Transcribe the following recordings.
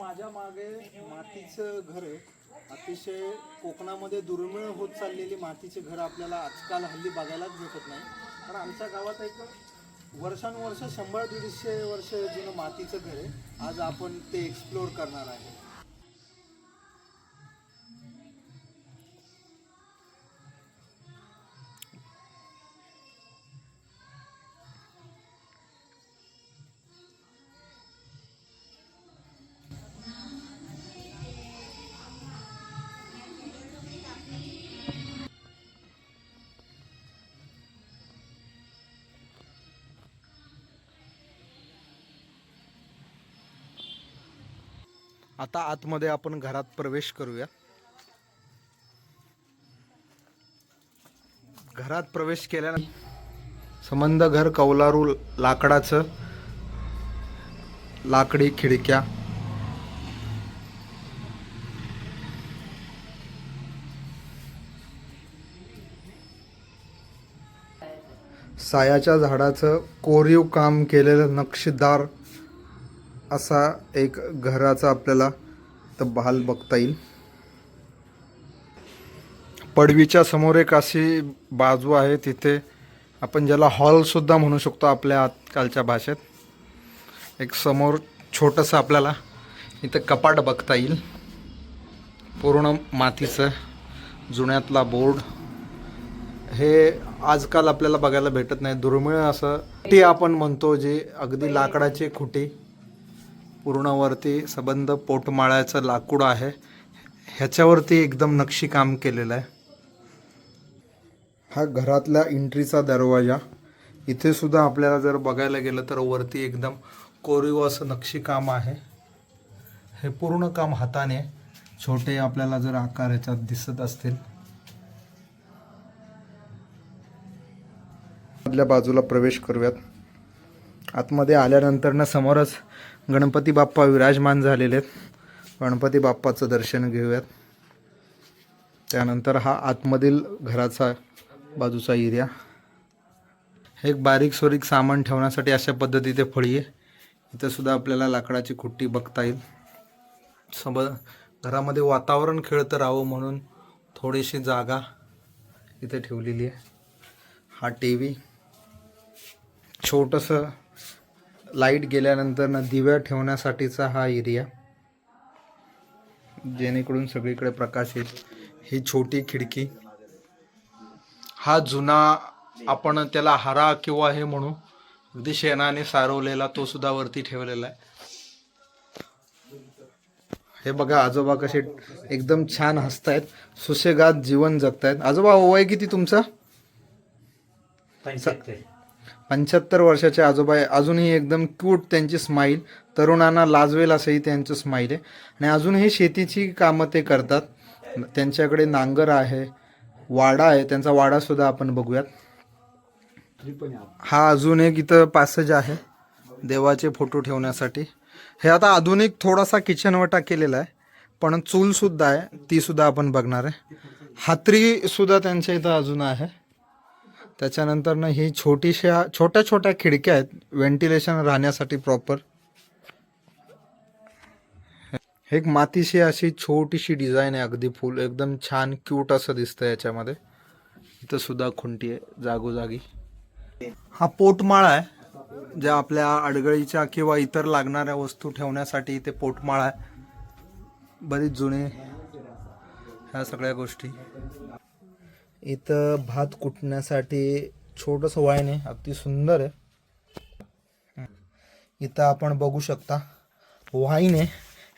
माझ्या मागे मातीचं घर आहे. अतिशय कोकणामध्ये दुर्मिळ होत चाललेली मातीचे घर आपल्याला आजकाल हल्ली बघायलाच भेटत नाही. पण आमच्या गावात एक वर्षानुवर्ष शंभर दीडशे वर्ष जुनं मातीचं घर आहे. आज आपण ते एक्सप्लोअर करणार आहे. आता आतमध्ये आपण घरात प्रवेश करूया. घरात प्रवेश केल्यानंतर संबंध घर कौलारू लाकडाचं लाकडी खिडक्या सायाच्या झाडाचं कोरीव काम केलेलं नक्षीदार असा एक घराचा आपल्याला तर बहाल बघता येईल. पडवीच्या समोर एक अशी बाजू आहे तिथे आपण ज्याला हॉलसुद्धा म्हणू शकतो आपल्या आजकालच्या भाषेत. एक समोर छोटंसं आपल्याला इथं कपाट बघता येईल. पूर्ण मातीचं जुन्यातला बोर्ड. हे आजकाल आपल्याला बघायला भेटत नाही. दुर्मिळ असं ते आपण म्हणतो जे अगदी लाकडाची खुटी पूर्णवरती सबंध पोटमाळ्याचं लाकूड आहे. ह्याच्यावरती एकदम नक्षीकाम केलेलं आहे. हा घरातल्या एंट्रीचा दरवाजा. इथे सुद्धा आपल्याला जर बघायला गेलं तर वरती एकदम कोरीव असं नक्षीकाम आहे. हे पूर्ण काम हाताने छोटे आपल्याला जर आकार याच्यात दिसत असतील. मधल्या बाजूला प्रवेश करूयात. आतमध्ये आल्यानंतर ना समोरच गणपती बाप्पा विराजमान झालेले आहेत. गणपती बाप्पाचं दर्शन घेऊयात. त्यानंतर हा आतमधील घराचा बाजूचा एरिया. हे एक बारीक सोरीक सामान ठेवण्यासाठी अशा पद्धतीचे फळी आहे. इथंसुद्धा आपल्याला लाकडाची खुट्टी बघता येईल. सब घरामध्ये वातावरण खेळतं राहावं म्हणून थोडीशी जागा इथे ठेवलेली आहे. हा टी व्ही. छोटंसं लाइट गेल्यानंतर ना दिव्या ठेवण्यासाठीचा हा एरिया. जेणेकरून सगळीकडे प्रकाश येईल. ही छोटी खिडकी. हा जुना आपण त्याला हरा किंवा हे म्हणू अगदी शेणाने सारवलेला तो सुद्धा वरती ठेवलेला आहे. हे बघा आजोबा कसे एकदम छान हसतायत. सुशेगात जीवन जगतायत. आजोबा वय किती तुमचा? पंच्याहत्तर वर्षाचे आजोबा आहे. अजूनही एकदम क्यूट त्यांची स्माईल तरुणांना लाजवेल असंही त्यांचं स्माईल आहे. आणि अजूनही शेतीची कामं ते करतात. त्यांच्याकडे नांगर आहे. वाडा आहे. त्यांचा वाडासुद्धा आपण बघूयात. हा अजून एक इथं पॅसेज आहे. देवाचे फोटो ठेवण्यासाठी. हे आता आधुनिक थोडासा किचनवटा केलेला आहे. पण चूलसुद्धा आहे. तीसुद्धा आपण बघणार आहे. हात्रीसुद्धा त्यांच्या इथं अजून आहे. त्याच्यानंतर ना ही छोटीशा छोट्या छोट्या खिडक्या आहेत. व्हेंटिलेशन राहण्यासाठी प्रॉपर एक मातीशी अशी छोटीशी डिझाईन आहे. अगदी फुल एकदम छान क्यूट असं दिसतं याच्यामध्ये. इथं सुद्धा खुंटी आहे जागोजागी. हा पोटमाळा आहे. ज्या आपल्या अडगळीच्या किंवा इतर लागणाऱ्या वस्तू ठेवण्यासाठी इथे पोटमाळा आहे. बरीच जुने ह्या सगळ्या गोष्टी. इथं भात कुटण्यासाठी छोटंसं वाईन आहे अगदी सुंदर आहे. इथं आपण बघू शकता वाईन आहे.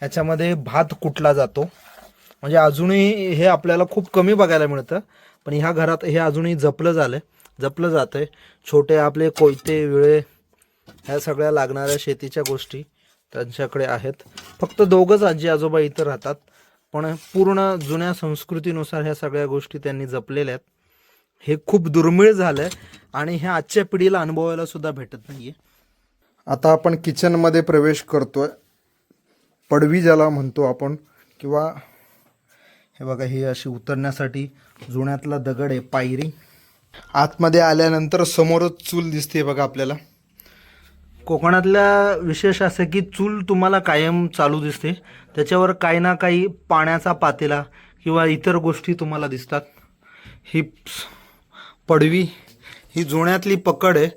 ह्याच्यामध्ये भात कुटला जातो. म्हणजे अजूनही हे आपल्याला खूप कमी बघायला मिळतं पण ह्या घरात हे अजूनही जपलं झालं जपलं जातं आहे छोटे आपले कोयते विळे ह्या सगळ्या लागणाऱ्या शेतीच्या गोष्टी त्यांच्याकडे आहेत. फक्त दोघंच आजी आजोबा इथं राहतात. पण पूर्ण जुन्या संस्कृतीनुसार ह्या सगळ्या गोष्टी त्यांनी जपलेल्या आहेत. हे खूप दुर्मिळ झालंय आणि हे आजच्या पिढीला अनुभवायला सुद्धा भेटत नाहीये. आता आपण किचनमध्ये प्रवेश करतोय. पडवी ज्याला म्हणतो आपण किंवा हे बघा ही अशी उतरण्यासाठी जुन्यातला दगड आहे पायरी. आतमध्ये आल्यानंतर समोरच चूल दिसते बघा आपल्याला. कोकणातल्या विशेष असं की चूल तुम्हाला कायम चालू दिसते. त्याच्यावर काही ना काही पाण्याचा पातेला किंवा इतर गोष्टी तुम्हाला दिसतात. ही पडवी ही जुण्यातली पकड आहे.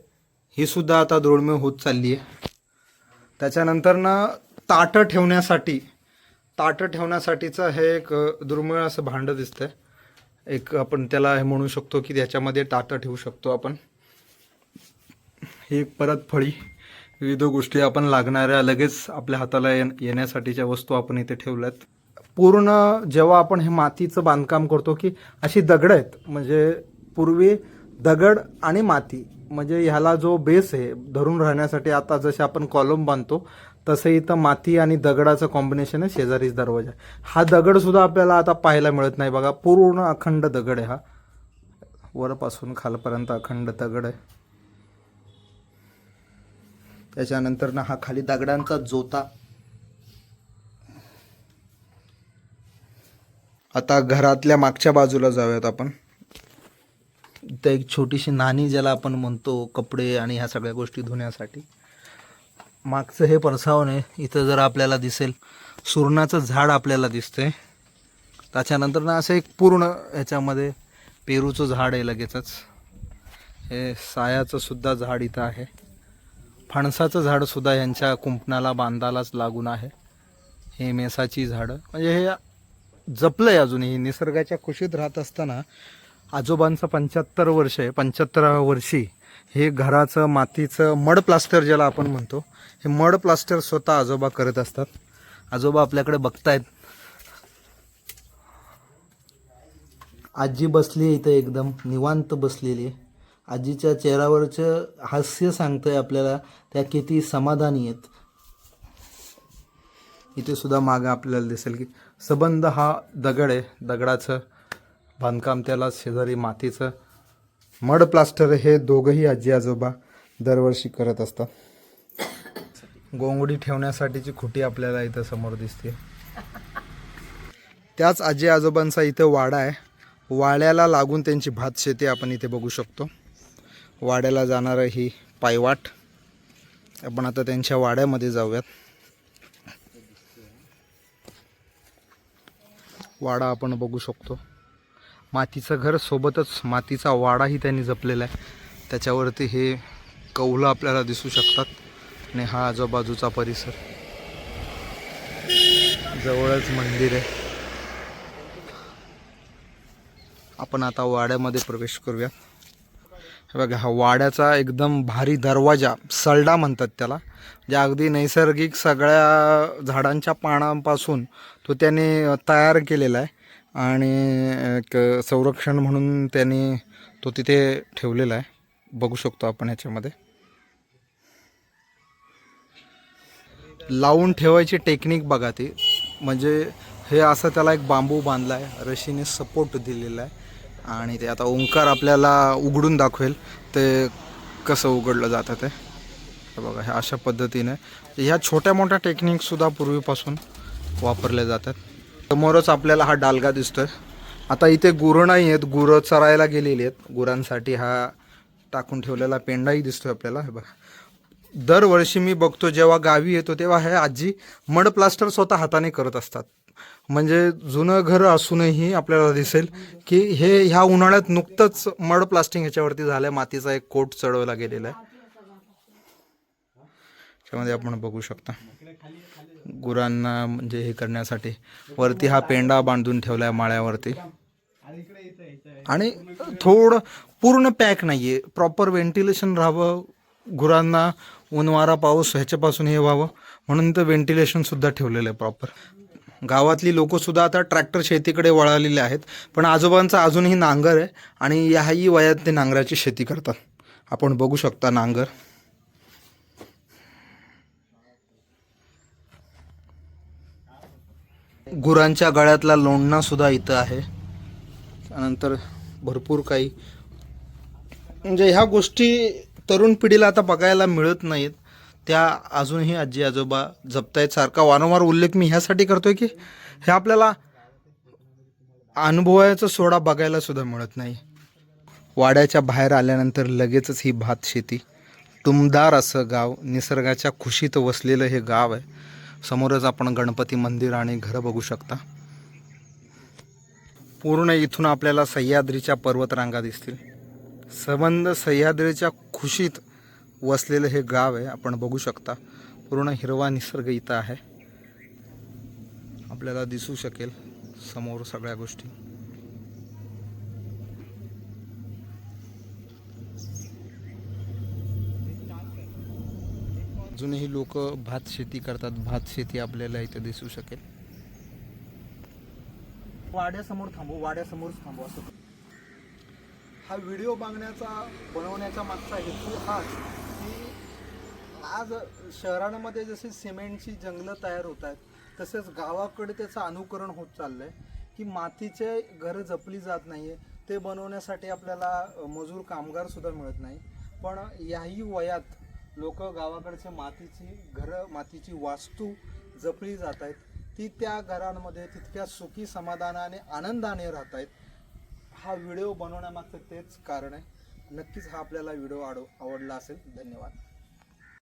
ही सुद्धा आता दुर्मिळ होत चालली आहे. त्याच्यानंतर ना ताटं ठेवण्यासाठी ताटं ठेवण्यासाठीचं हे एक दुर्मिळ असं भांडं दिसतंय. एक आपण त्याला हे म्हणू शकतो की त्याच्यामध्ये ताटं ठेवू शकतो आपण. ही परत फळी. विविध गोष्टी आपण लागणाऱ्या लगेच आपल्या हाताला येण्यासाठीच्या वस्तू आपण इथे ठेवल्यात. पूर्ण जेव्हा आपण हे मातीचं बांधकाम करतो की अशी दगड आहेत म्हणजे पूर्वी दगड आणि माती म्हणजे ह्याला जो बेस आहे धरून राहण्यासाठी आता जसे आपण कॉलम बांधतो तसं इथं माती आणि दगडाचं कॉम्बिनेशन आहे शेजारीच दरवाजा. हा दगड सुद्धा आपल्याला आता पाहायला मिळत नाही बघा पूर्ण अखंड दगड आहे हा. वरपासून खालपर्यंत अखंड दगड आहे. त्याच्यानंतर ना हा खाली दगडांचा जोता. आता घरातल्या मागच्या बाजूला जाऊयात आपण. इथं एक छोटीशी नाणी ज्याला आपण म्हणतो कपडे आणि ह्या सगळ्या गोष्टी धुण्यासाठी. मागचं हे परसावण आहे. इथं जर आपल्याला दिसेल सुरणाचं झाड आपल्याला दिसतंय. त्याच्यानंतर ना असं एक पूर्ण ह्याच्यामध्ये पेरूचं झाड आहे लगेचच. हे सायाचं सुद्धा झाड इथं आहे. फणसाचं झाडसुद्धा ह्यांच्या यांच्या कुंपणाला बांधालाच लागून आहे. हे मेसाची झाडं. म्हणजे हे जपलं आहे अजूनही निसर्गाच्या कुशीत राहत असताना आजोबांचं पंच्याहत्तर वर्ष आहे. पंच्याहत्तराव्या वर्षी हे घराचं मातीचं मड प्लास्टर ज्याला आपण म्हणतो हे मड प्लास्टर स्वतः आजोबा करत असतात. आजोबा आपल्याकडे बघतायत. आजी बसली इथं एकदम निवांत बसलेली आहे. आजीच्या चेहऱ्यावरचं हास्य सांगतंय आपल्याला त्या किती समाधानी आहेत. इथे सुद्धा मागं आपल्याला दिसेल की सबंध हा दगड आहे. दगडाचं बांधकाम त्याला शेजारी मातीचं. मड प्लास्टर हे दोघंही आजी आजोबा दरवर्षी करत असतात. गोंगडी ठेवण्यासाठीची खुटी आपल्याला इथं समोर दिसते त्याच आजी आजोबांचा इथं वाडा आहे. वाड्याला लागून त्यांची भात शेती आपण इथे बघू शकतो. वाड्याला जाणारं ही पायवाट. आपण आता त्यांच्या वाड्यामध्ये जाऊयात. वाडा आपण बघू शकतो. मातीचं घर सोबतच मातीचा वाडाही त्यांनी जपलेला आहे. त्याच्यावरती हे कौलं आपल्याला दिसू शकतात. आणि हा आजूबाजूचा परिसर. जवळच मंदिर आहे. आपण आता वाड्यामध्ये प्रवेश करूया. हे बघा हा वाड्याचा एकदम भारी दरवाजा सल्डा म्हणतात त्याला. जे अगदी नैसर्गिक सगळ्या झाडांच्या पानांपासून तो त्याने तयार केलेला आहे. आणि एक संरक्षण म्हणून त्यांनी तो तिथे ठेवलेला आहे. बघू शकतो आपण ह्याच्यामध्ये लावून ठेवायची टेक्निक बघा ती. म्हणजे हे असं त्याला एक बांबू बांधला आहे रशीने सपोर्ट दिलेला आहे. आणि ते आता ओंकार आपल्याला उघडून दाखवेल. ते कसं उघडलं जातं ते. बघा ह्या अशा पद्धतीने. ह्या छोट्या मोठ्या टेक्निकसुद्धा पूर्वीपासून वापरल्या जातात. समोरच आपल्याला हा डालगा दिसतोय. आता इथे गुरं नाही आहेत गुरं चरायला गेलेली आहेत. गुरांसाठी हा टाकून ठेवलेला पेंडाही दिसतोय आपल्याला. हे बघा. दरवर्षी मी बघतो जेव्हा गावी येतो तेव्हा हे आजी मड प्लास्टर स्वतः हाताने करत असतात. म्हणजे जुनं घर असूनही आपल्याला दिसेल की हे ह्या उन्हाळ्यात नुकतंच मड प्लास्टिंग ह्याच्यावरती झालं मातीचा एक कोट चढवला गेलेला आहे. त्यामध्ये आपण बघू शकता. गुरांना म्हणजे हे करण्यासाठी वरती हा पेंडा बांधून ठेवलाय माळ्यावरती. आणि थोडं पूर्ण पॅक नाहीये. प्रॉपर व्हेंटिलेशन राहावं. गुरांना ऊन वारा पाऊस ह्याच्यापासून हे व्हावं. म्हणून तर व्हेंटिलेशन सुद्धा ठेवलेलं आहे प्रॉपर. गावातली लोकंसुद्धा आता ट्रॅक्टर शेतीकडे वळालेले आहेत. पण आजोबांचा अजूनही नांगर आहे आणि याही वयात ते नांगराची शेती करतात. आपण बघू शकता नांगर. गुरांच्या गळ्यातला लोणणा सुद्धा इथं आहे. त्यानंतर भरपूर काही. म्हणजे ह्या गोष्टी तरुण पिढीला आता बघायला मिळत नाहीत. त्या अजूनही आजी आजोबा जपतायत सारखा वारंवार उल्लेख मी ह्यासाठी करतोय की हे आपल्याला अनुभवायचा सोडा बघायला सुद्धा मिळत नाही. वाड्याच्या बाहेर आल्यानंतर लगेचच ही भात शेती. टुमदार असं गाव निसर्गाच्या खुशीत वसलेलं हे गाव आहे. समोरच आपण गणपती मंदिर आणि घरं बघू शकता. पूर्ण इथून आपल्याला सह्याद्रीच्या पर्वतरांगा दिसतील. संबंध सह्याद्रीच्या खुशीत वसलेलं हे गाव आहे आपण बघू शकता. पूर्ण हिरवा निसर्ग इथं आहे. आपल्याला दिसू शकेल समोर सगळ्या गोष्टी. अजूनही लोक भात शेती करतात. भात शेती आपल्याला इथे दिसू शकेल. वाड्यासमोर थांबू वाड्यासमोरच थांबू असं. हा व्हिडिओ मागण्याचा बनवण्याचा मागचा हेतू हाच. आज शहरांमध्ये जसे सिमेंटची जंगलं तयार होत आहेत तसेच गावाकडे त्याचं अनुकरण होत चाललंय की मातीचे घरं जपली जात नाही आहे ते बनवण्यासाठी आपल्याला मजूर कामगार सुद्धा मिळत नाही. पण याही वयात लोक गावाकडचे मातीची घरं मातीची वास्तू जपली जात आहेत. ती त्या घरांमध्ये तितक्या सुखी समाधानाने आनंदाने राहत आहेत. हा व्हिडिओ बनवण्यामागचं तेच कारण आहे. नक्कीच हा आपल्याला व्हिडिओ आडो आवडला असेल. धन्यवाद.